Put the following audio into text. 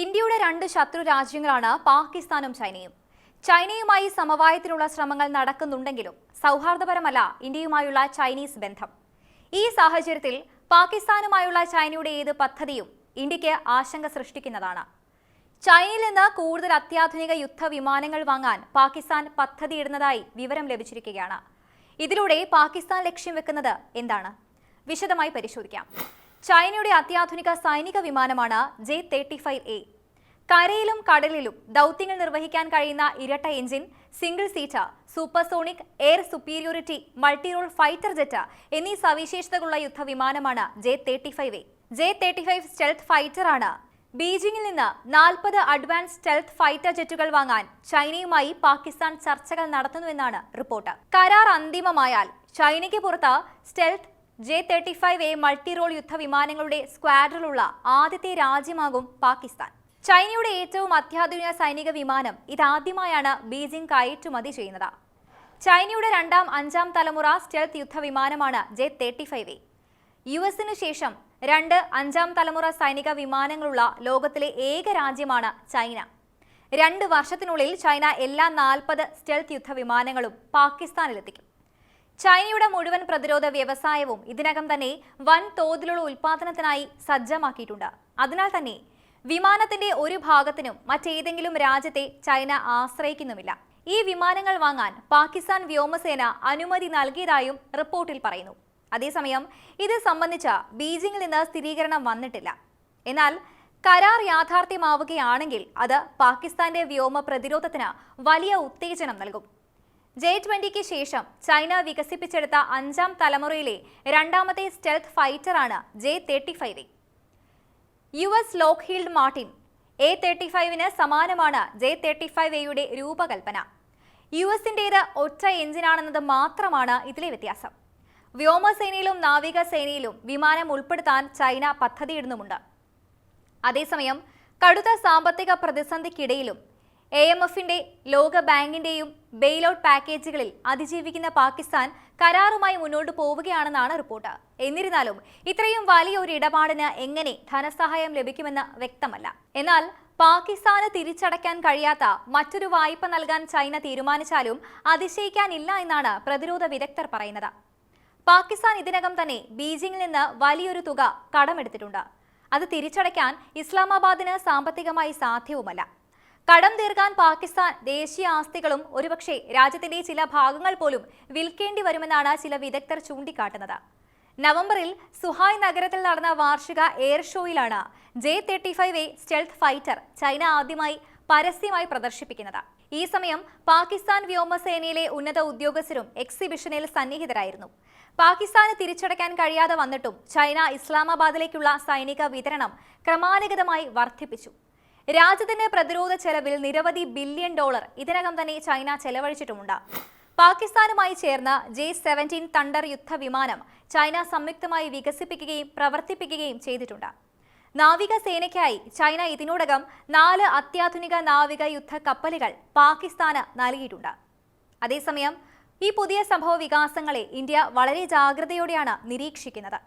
ഇന്ത്യയുടെ രണ്ട് ശത്രു രാജ്യങ്ങളാണ് പാകിസ്ഥാനും ചൈനയും. ചൈനയുമായി സമവായത്തിനുള്ള ശ്രമങ്ങൾ നടക്കുന്നുണ്ടെങ്കിലും സൗഹാർദ്ദപരമല്ല ഇന്ത്യയുമായുള്ള ചൈനീസ് ബന്ധം. ഈ സാഹചര്യത്തിൽ പാകിസ്ഥാനുമായുള്ള ചൈനയുടെ ഏത് പദ്ധതിയും ഇന്ത്യയ്ക്ക് ആശങ്ക സൃഷ്ടിക്കുന്നതാണ്. ചൈനയിൽ നിന്ന് കൂടുതൽ അത്യാധുനിക യുദ്ധവിമാനങ്ങൾ വാങ്ങാൻ പാകിസ്ഥാൻ പദ്ധതിയിടുന്നതായി വിവരം ലഭിച്ചിരിക്കുകയാണ്. ഇതിലൂടെ പാകിസ്ഥാൻ ലക്ഷ്യം വെക്കുന്നത് എന്താണ്? വിശദമായി പരിശോധിക്കാം. ചൈനയുടെ അത്യാധുനിക സൈനിക വിമാനമാണ് ജെ തേർട്ടി ഫൈവ് എ. കരയിലും കടലിലും ദൗത്യങ്ങൾ നിർവഹിക്കാൻ കഴിയുന്ന ഇരട്ട engine single seater supersonic air superiority multirole fighter jet എന്നീ സവിശേഷതകളുള്ള യുദ്ധവിമാനമാണ് J thirty five A. J thirty five stealth ഫൈറ്ററാണ്. ബീജിംഗിൽ നിന്ന് നാൽപ്പത് അഡ്വാൻസ് സ്റ്റെൽത്ത് ഫൈറ്റർ ജെറ്റുകൾ വാങ്ങാൻ ചൈനയുമായി പാകിസ്ഥാൻ ചർച്ചകൾ നടത്തുന്നുവെന്നാണ് റിപ്പോർട്ട്. കരാർ അന്തിമമായാൽ ചൈനയ്ക്ക് പുറത്ത് stealth J thirty five A multirole യുദ്ധവിമാനങ്ങളുടെ സ്ക്വാഡിലുള്ള ആദ്യത്തെ രാജ്യമാകും പാകിസ്ഥാൻ. ചൈനയുടെ ഏറ്റവും അത്യാധുനിക സൈനിക വിമാനം ഇതാദ്യമായാണ് ബീജിംഗ് കയറ്റുമതി ചെയ്യുന്നത്. ചൈനയുടെ രണ്ടാം അഞ്ചാം തലമുറ stealth യുദ്ധവിമാനമാണ് J thirty five A U എസിനു ശേഷം രണ്ട് അഞ്ചാം തലമുറ സൈനിക വിമാനങ്ങളുള്ള ലോകത്തിലെ ഏക രാജ്യമാണ് ചൈന. രണ്ട് വർഷത്തിനുള്ളിൽ ചൈന എല്ലാ നാൽപ്പത് സ്റ്റെൽത്ത് യുദ്ധവിമാനങ്ങളും പാകിസ്ഥാനിലെത്തിക്കും. ചൈനയുടെ മുഴുവൻ പ്രതിരോധ വ്യവസായവും ഇതിനകം തന്നെ വൻ തോതിലുള്ള ഉൽപാദനത്തിനായി സജ്ജമാക്കിയിട്ടുണ്ട്. അതിനാൽ തന്നെ വിമാനത്തിന്റെ ഒരു ഭാഗത്തിനും മറ്റേതെങ്കിലും രാജ്യത്തെ ചൈന ആശ്രയിക്കുന്നുമില്ല. ഈ വിമാനങ്ങൾ വാങ്ങാൻ പാകിസ്ഥാൻ വ്യോമസേന അനുമതി നൽകിയതായും റിപ്പോർട്ടിൽ പറയുന്നു. അതേസമയം ഇത് സംബന്ധിച്ച ബീജിംഗിൽ നിന്ന് സ്ഥിരീകരണം വന്നിട്ടില്ല. എന്നാൽ കരാർ യാഥാർത്ഥ്യമാവുകയാണെങ്കിൽ അത് പാകിസ്ഥാന്റെ വ്യോമ പ്രതിരോധത്തിന് വലിയ ഉത്തേജനം നൽകും. ജെ ട്വന്റിക്ക് ശേഷം ചൈന വികസിപ്പിച്ചെടുത്ത അഞ്ചാം തലമുറയിലെ രണ്ടാമത്തെ stealth ഫൈറ്ററാണ് J thirty five. U S Lockheed Martin A thirty ഫൈവിന് സമാനമാണ് ജെ തേർട്ടി ഫൈവ് എയുടെ രൂപകൽപ്പന. യു എസിന്റേത് ഒറ്റ എഞ്ചിനാണെന്നത് മാത്രമാണ് ഇതിലെ വ്യത്യാസം. വ്യോമസേനയിലും നാവികസേനയിലും വിമാനം ഉൾപ്പെടുത്താൻ ചൈന പദ്ധതിയിടുന്നുമുണ്ട്. അതേസമയം കടുത്ത സാമ്പത്തിക പ്രതിസന്ധിക്കിടയിലും എ എം എഫിന്റെ ലോക ബാങ്കിന്റെയും ബെയിലൌട്ട് പാക്കേജുകളിൽ അതിജീവിക്കുന്ന പാകിസ്ഥാൻ കരാറുമായി മുന്നോട്ട് പോവുകയാണെന്നാണ് റിപ്പോർട്ട്. എന്നിരുന്നാലും ഇത്രയും വലിയ ഒരു ഇടപാടിന് എങ്ങനെ ധനസഹായം ലഭിക്കുമെന്ന് വ്യക്തമല്ല. എന്നാൽ പാകിസ്ഥാന് തിരിച്ചടയ്ക്കാൻ കഴിയാത്ത മറ്റൊരു വായ്പ നൽകാൻ ചൈന തീരുമാനിച്ചാലും അതിശയിക്കാനില്ല എന്നാണ് പ്രതിരോധ വിദഗ്ധർ പറയുന്നത്. പാകിസ്ഥാൻ ഇതിനകം തന്നെ ബീജിംഗിൽ നിന്ന് വലിയൊരു തുക കടമെടുത്തിട്ടുണ്ട്. അത് തിരിച്ചടയ്ക്കാൻ ഇസ്ലാമാബാദിന് സാമ്പത്തികമായി സാധ്യവുമല്ല. കടം തീർക്കാൻ പാകിസ്ഥാൻ ദേശീയ ആസ്തികളും ഒരുപക്ഷെ രാജ്യത്തിന്റെ ചില ഭാഗങ്ങൾ പോലും വിൽക്കേണ്ടി വരുമെന്നാണ് ചില വിദഗ്ധർ ചൂണ്ടിക്കാട്ടുന്നത്. നവംബറിൽ സുഹായ് നഗരത്തിൽ നടന്ന വാർഷിക air ഷോയിലാണ് J thirty five A stealth fighter China ആദ്യമായി പരസ്യമായി പ്രദർശിപ്പിക്കുന്നത്. ഈ സമയം പാകിസ്ഥാൻ വ്യോമസേനയിലെ ഉന്നത ഉദ്യോഗസ്ഥരും എക്സിബിഷനിൽ സന്നിഹിതരായിരുന്നു. പാകിസ്ഥാന് തിരിച്ചടയ്ക്കാൻ കഴിയാതെ വന്നിട്ടും ചൈന ഇസ്ലാമാബാദിലേക്കുള്ള സൈനിക വിതരണം ക്രമാനുഗതമായി വർദ്ധിപ്പിച്ചു. രാജ്യത്തിന്റെ പ്രതിരോധ ചെലവിൽ നിരവധി ബില്യൺ ഡോളർ ഇതിനകം തന്നെ ചൈന ചെലവഴിച്ചിട്ടുമുണ്ട്. പാകിസ്ഥാനുമായി ചേർന്ന ജെ സെവന്റീൻ തണ്ടർ യുദ്ധവിമാനം ചൈന സംയുക്തമായി വികസിപ്പിക്കുകയും പ്രവർത്തിപ്പിക്കുകയും ചെയ്തിട്ടുണ്ട്. നാവിക സേനയ്ക്കായി ചൈന ഇതിനോടകം നാല് അത്യാധുനിക നാവിക യുദ്ധ കപ്പലുകൾ പാകിസ്ഥാന് നൽകിയിട്ടുണ്ട്. അതേസമയം ഈ പുതിയ സംഭവ വികാസങ്ങളെ ഇന്ത്യ വളരെ ജാഗ്രതയോടെയാണ് നിരീക്ഷിക്കുന്നത്.